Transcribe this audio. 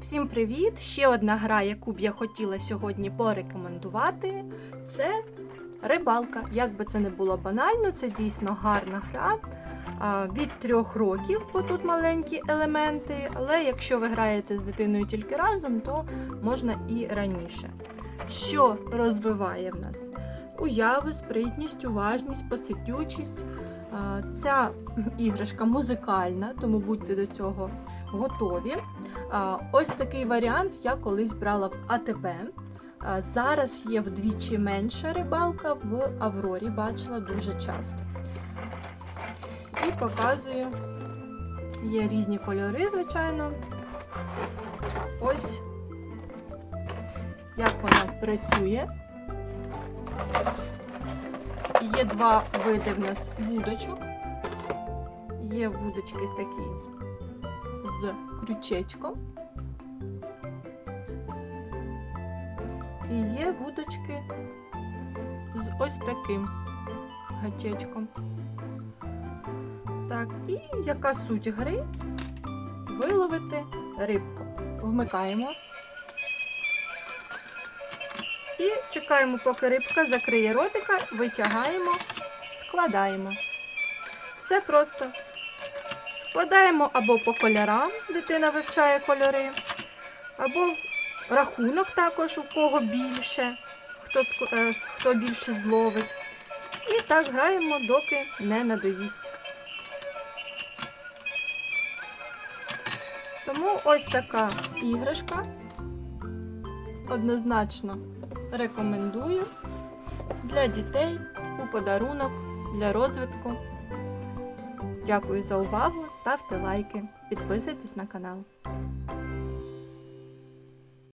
Всім привіт! Ще одна гра, яку б я хотіла сьогодні порекомендувати, це рибалка. Як би це не було банально, це дійсно гарна гра. Від трьох років, бо тут маленькі елементи, але якщо ви граєте з дитиною тільки разом, то можна і раніше. Що розвиває в нас? Уяву, спритність, уважність, посидючість. Ця іграшка музикальна, тому будьте до цього готові. Ось такий варіант я колись брала в АТБ. Зараз є вдвічі менша рибалка в Аврорі, бачила дуже часто. І показую. Є різні кольори, звичайно. Ось як вона працює. Є два види в нас вудочок. Є вудочки такі з крючечком. І є вудочки з ось таким гачечком. Так, і яка суть гри? Виловити рибку. Вмикаємо. І чекаємо, поки рибка закриє ротика, витягаємо, складаємо. Все просто. Складаємо або по кольорам, дитина вивчає кольори, або рахунок також, у кого більше, хто, е, хто більше зловить. І так граємо, доки не надоїсть. Тому ось така іграшка. Однозначно рекомендую для дітей у подарунок, для розвитку. Дякую за увагу, ставте лайки, підписуйтесь на канал.